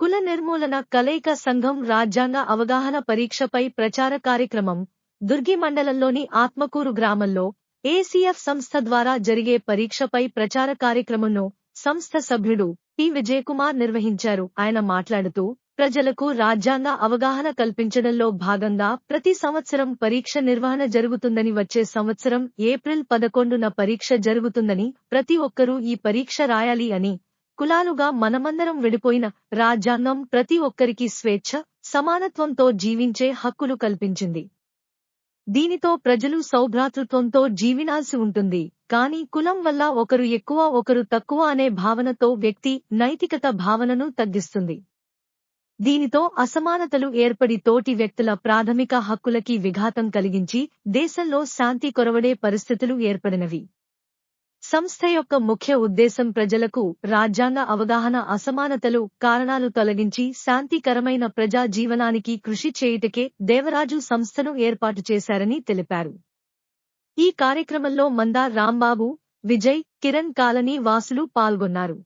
కుల నిర్మూలన కలయిక సంఘం రాజ్యాంగ అవగాహన పరీక్షపై ప్రచార కార్యక్రమం దుర్గి మండలంలోని ఆత్మకూరు గ్రామంలో ఏసీఎఫ్ సంస్థ ద్వారా జరిగే పరీక్షపై ప్రచార కార్యక్రమంను సంస్థ సభ్యుడు పి. విజయకుమార్ నిర్వహించారు. ఆయన మాట్లాడుతూ ప్రజలకు రాజ్యాంగ అవగాహన కల్పించడంలో భాగంగా ప్రతి సంవత్సరం పరీక్ష నిర్వహణ జరుగుతుందని వచ్చే సంవత్సరం ఏప్రిల్ పదకొండున పరీక్ష జరుగుతుందని ప్రతి ఒక్కరూ ఈ పరీక్ష రాయాలి అని కులాలుగా మనమందరం విడిపోయిన రాజ్యాంగం ప్రతి ఒక్కరికి స్వేచ్ఛ సమానత్వంతో జీవించే హక్కులు కల్పించింది. దీనితో ప్రజలు సౌభ్రాతృత్వంతో జీవినాల్సి ఉంటుంది. కానీ కులం వల్ల ఒకరు ఎక్కువ ఒకరు తక్కువ అనే భావనతో వ్యక్తి నైతికత భావనను తగ్గిస్తుంది. దీనితో అసమానతలు ఏర్పడి తోటి వ్యక్తుల ప్రాథమిక హక్కులకి విఘాతం కలిగించి దేశంలో శాంతి కొరవడే పరిస్థితులు ఏర్పడినవి. సంస్థ యొక్క ముఖ్య ఉద్దేశం ప్రజలకు రాజ్యాంగ అవగాహన అసమానతలు కారణాలు తొలగించి శాంతికరమైన ప్రజా జీవనానికి కృషి చేయుటకే దేవరాజు సంస్థను ఏర్పాటు చేశారని తెలిపారు. ఈ కార్యక్రమంలో మందా రాంబాబు విజయ్ కిరణ్ కాలనీ వాసులు పాల్గొన్నారు.